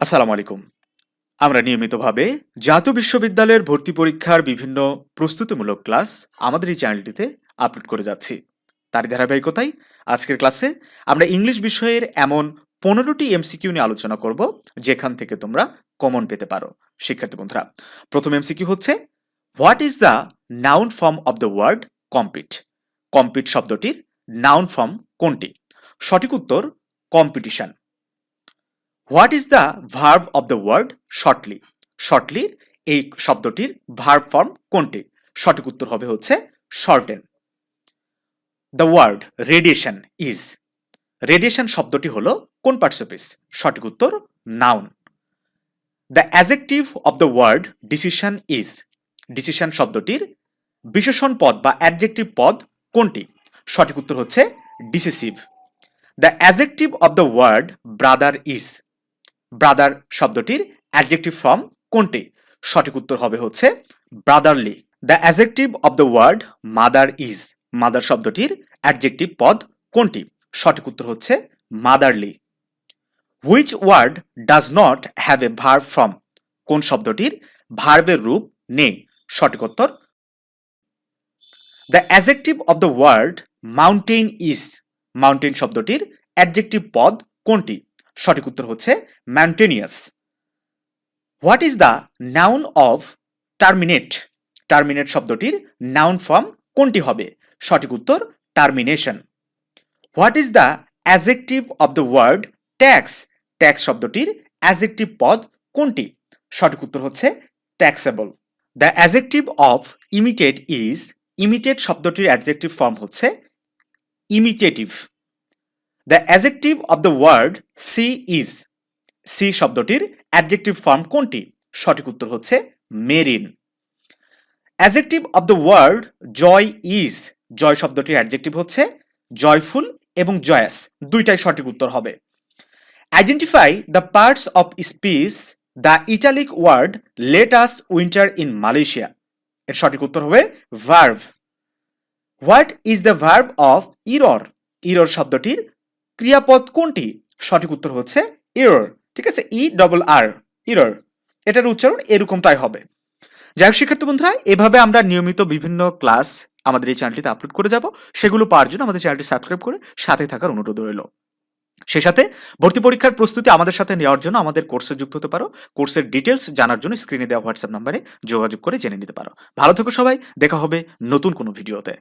আসসালামু আলাইকুম। আমরা নিয়মিতভাবে জাতীয় বিশ্ববিদ্যালয়ের ভর্তি পরীক্ষার বিভিন্ন প্রস্তুতিমূলক ক্লাস আমাদের এই চ্যানেলটিতে আপলোড করে যাচ্ছি। তার ধারাবাহিকতায় আজকের ক্লাসে আমরা ইংলিশ বিষয়ের এমন পনেরোটি এমসিকিউ নিয়ে আলোচনা করব, যেখান থেকে তোমরা কমন পেতে পারো। শিক্ষার্থী বন্ধুরা, প্রথম এমসিকিউ হচ্ছে what is the noun form of the word compete compete শব্দটির নাউন ফর্ম কোনটি? সঠিক উত্তর competition what is the verb of the word shortly shortly এই শব্দটির ভার্ব ফর্ম কোনটি? সঠিক উত্তর হবে হচ্ছে shorten the word radiation is radiation শব্দটি হলো কোন পার্সোপিস সঠিক উত্তর noun the adjective of the word decision is decision শব্দটির বিশেষণ পদ বা অ্যাডজেক্টিভ পদ কোনটি? সঠিক উত্তর হচ্ছে decisive the adjective of the word brother is brother শব্দটির অ্যাডজেক্টিভ ফর্ম কোনটি? সঠিক উত্তর হবে হচ্ছে brotherly the adjective of the word mother is mother শব্দটির অ্যাডজেক্টিভ পদ কোনটি? সঠিক উত্তর হচ্ছে motherly which word does not have a verb from কোন শব্দটির ভার্বের রূপ নেই? সঠিক উত্তর the adjective of the word mountain is mountain শব্দটির অ্যাডজেক্টিভ পদ কোনটি? সঠিক উত্তর হচ্ছে mountainous. What is the noun of terminate terminate শব্দটির নাউন ফর্ম কোনটি হবে? সঠিক উত্তর termination what is the adjective of the word tax tax শব্দটির অ্যাজেক্টিভ পদ কোনটি? সঠিক উত্তর হচ্ছে taxable the adjective of imitate is imitate শব্দটির অ্যাডজেক্টিভ ফর্ম হচ্ছে imitative the adjective of the word sea is sea শব্দটির অ্যাডজেক্টিভ ফর্ম কোনটি? সঠিক উত্তর হচ্ছে marine. Adjective of the word joy is joy শব্দটির অ্যাডজেক্টিভ হচ্ছে জয়ফুল এবং জয়াস দুইটাই সঠিক উত্তর হবে। Identify the parts of speech the italic word let us winter in Malaysia এর সঠিক উত্তর হবে verb what is the verb of error error শব্দটির ক্রিয়াপদ কোনটি? সঠিক উত্তর হচ্ছে ইরর ঠিক আছে? ই ডবল আর ইরর এটার উচ্চারণ এরকম তাই হবে। যাই হোক, শিক্ষার্থী বন্ধুরা, এভাবে আমরা নিয়মিত বিভিন্ন ক্লাস আমাদের এই চ্যানেলটিতে আপলোড করে যাব। সেগুলো পাওয়ার জন্য আমাদের চ্যানেলটি সাবস্ক্রাইব করে সাথে থাকার অনুরোধ রইল। সেই সাথে ভর্তি পরীক্ষার প্রস্তুতি আমাদের সাথে নেওয়ার জন্য আমাদের কোর্সে যুক্ত হতে পারো। কোর্সের ডিটেলস জানার জন্য স্ক্রিনে দেওয়া হোয়াটসঅ্যাপ নাম্বারে যোগাযোগ করে জেনে নিতে পারো। ভালো থেকো সবাই, দেখা হবে নতুন কোনো ভিডিওতে